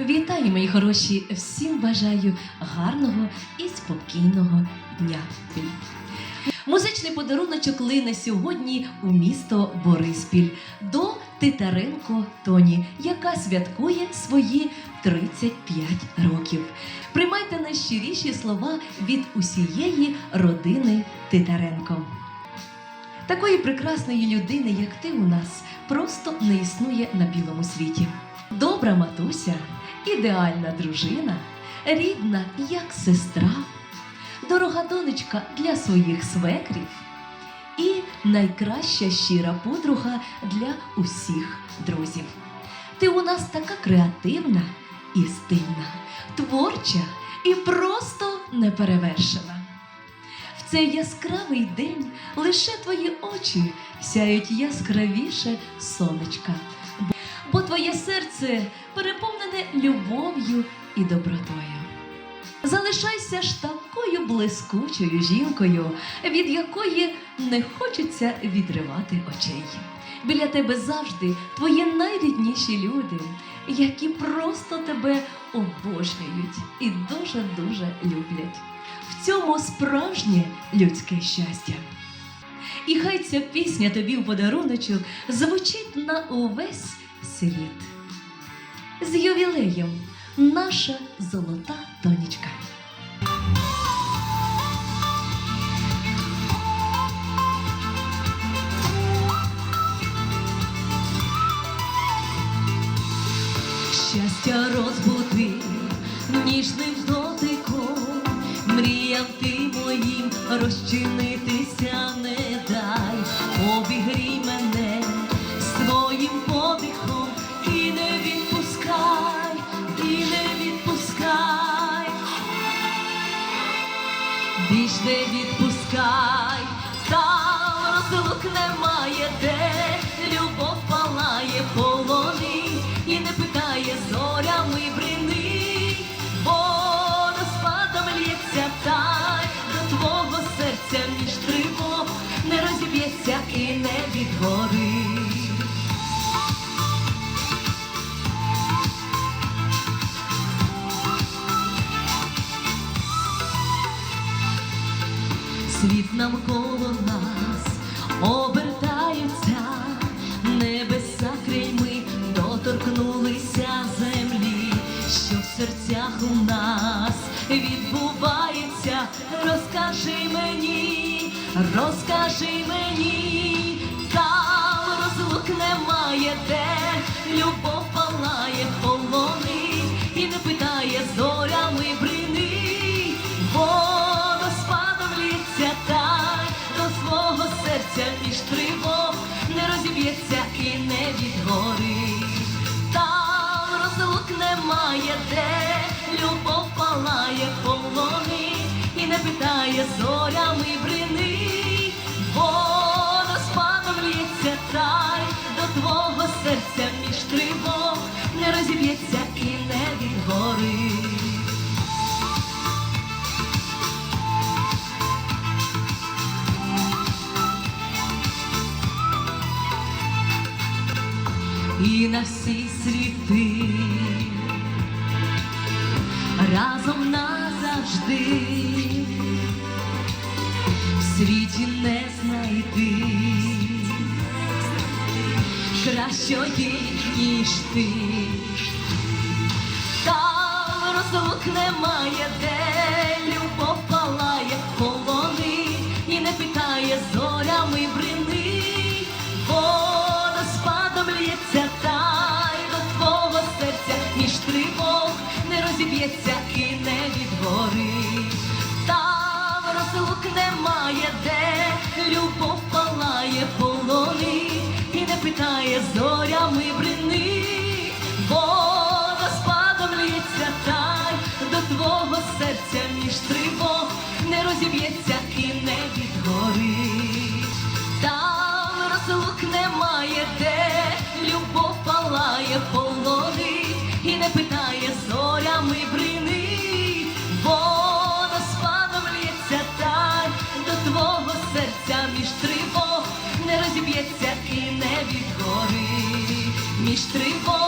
Вітаю, мої хороші! Всім бажаю гарного і спокійного дня. Музичний подаруночок лине сьогодні у місто Бориспіль до Титаренко Тоні, яка святкує свої 35 років. Приймайте найщиріші слова від усієї родини Титаренко. Такої прекрасної людини, як ти у нас, просто не існує на білому світі. Добра матуся, ідеальна дружина, рідна як сестра, дорога донечка для своїх свекрів і найкраща щира подруга для усіх друзів. Ти у нас така креативна і стильна, творча і просто неперевершена. В цей яскравий день лише твої очі сяють яскравіше сонечка, твоє серце переповнене любов'ю і добротою. Залишайся ж такою блискучою жінкою, від якої не хочеться відривати очей. Біля тебе завжди твої найрідніші люди, які просто тебе обожнюють і дуже-дуже люблять. В цьому справжнє людське щастя. І хай ця пісня тобі в подаруночок звучить на увесь світ. З ювілеєм наша золота тонічка. Щастя розбуди ніжним дотиком, мріям ти моїм розчинитися більш не відпускай, там розлук немає, де любов палає полони і не питає зорями брини, бо розпадом лється тай до твого серця між тривог не розіб'ється і не відгорить. Світ навколо нас обертається, небеса крильми доторкнулися землі, що в серцях у нас відбувається. Розкажи мені, розкажи мені, питає зорями брини, водоспадом лється тай до твого серця між тривог не розіб'ється і не відгорить. і на всі світи разом назавжди світі не знайти. Кращої, ніж ти. Там розлук немає, де любов палає полони і не питає зорями брини, водоспадом лється тай до твого серця між тривог не розіб'ється Там немає, де любов палає полони і не питає зорями і